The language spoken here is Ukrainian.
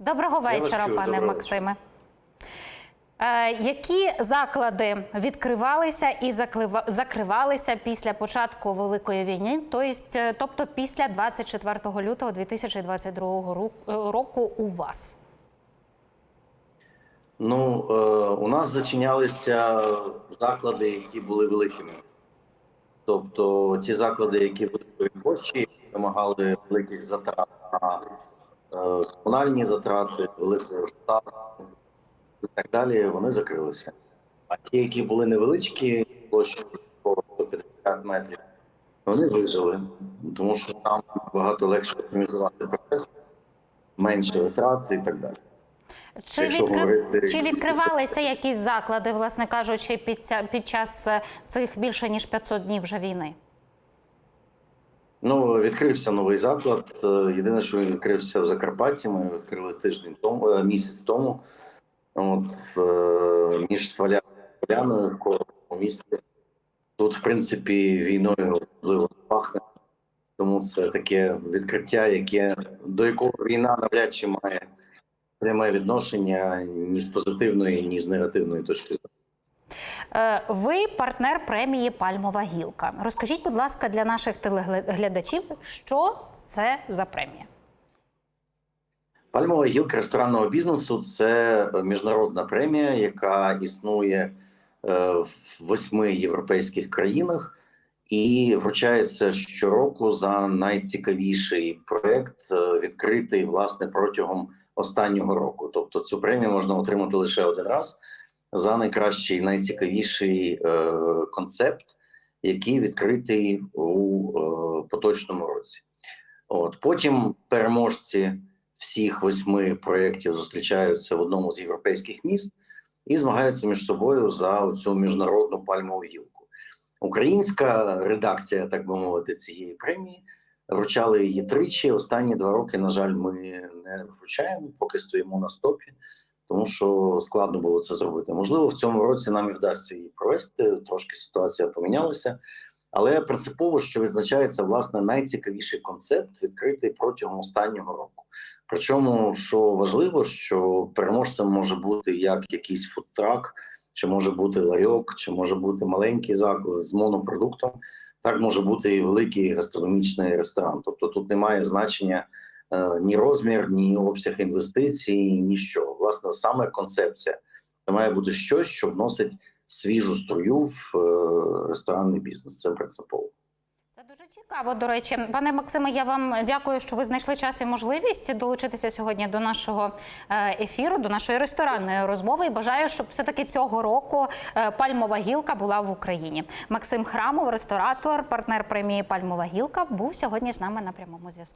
Доброго вечора, чую, пане доброго Максиме. Е, які заклади відкривалися і закривалися після початку великої війни, тобто, тобто після 24 лютого 2022 е, року у вас? Ну, е, у нас зачинялися заклади, які були великими. Тобто ті заклади, які великої площі, вимагали великих затрат на е, комунальні затрати, великого штату і так далі, вони закрилися. А ті, які були невеличкі, площі 150 метрів, вони вижили, тому що там багато легше оптимізувати процес, менше витрат і так далі. Чи, відкри- говорити- чи відкривалися якісь заклади, власне кажучи, під, ця... під час е, цих більше ніж 500 днів вже війни? Ну, відкрився новий заклад. Е, Єдине, що він відкрився в Закарпатті. Ми його відкрили тиждень тому, е, місяць тому. От е, між Сваляною і в кожному місці. Тут, в принципі, війною особливо пахне. Тому це таке відкриття, яке до якого війна навряд чи має пряме відношення ні з позитивної, ні з негативної точки Ви партнер премії Пальмова гілка. Розкажіть, будь ласка, для наших телеглядачів, що це за премія? Пальмова гілка ресторанного бізнесу це міжнародна премія, яка існує е, в восьми європейських країнах і вручається щороку за найцікавіший проект, е, відкритий власне протягом останнього року. Тобто цю премію можна отримати лише один раз за найкращий, найцікавіший е, концепт, який відкритий у е, поточному році. От потім переможці всіх восьми проєктів зустрічаються в одному з європейських міст і змагаються між собою за цю міжнародну пальмову гілку. Українська редакція, так би мовити, цієї премії вручали її тричі. Останні два роки, на жаль, ми не вручаємо, поки стоїмо на стопі, тому що складно було це зробити. Можливо, в цьому році нам і вдасться її провести. Трошки ситуація помінялася. Але принципово, що відзначається власне найцікавіший концепт, відкритий протягом останнього року. Причому, що важливо, що переможцем може бути як якийсь фудтрак, чи може бути ларьок, чи може бути маленький заклад з монопродуктом, так може бути і великий гастрономічний ресторан. Тобто тут немає значення ні розмір, ні обсяг інвестицій, ні що. Власне, саме концепція. Це має бути щось, що вносить свіжу струю в е, ресторанний бізнес. Це принципово. Дуже цікаво. До речі, пане Максиме, я вам дякую, що ви знайшли час і можливість долучитися сьогодні до нашого е, ефіру, до нашої ресторанної розмови. І бажаю, щоб все таки цього року е, пальмова гілка була в Україні. Максим Храмов, ресторатор, партнер премії Пальмова гілка, був сьогодні з нами на прямому зв'язку.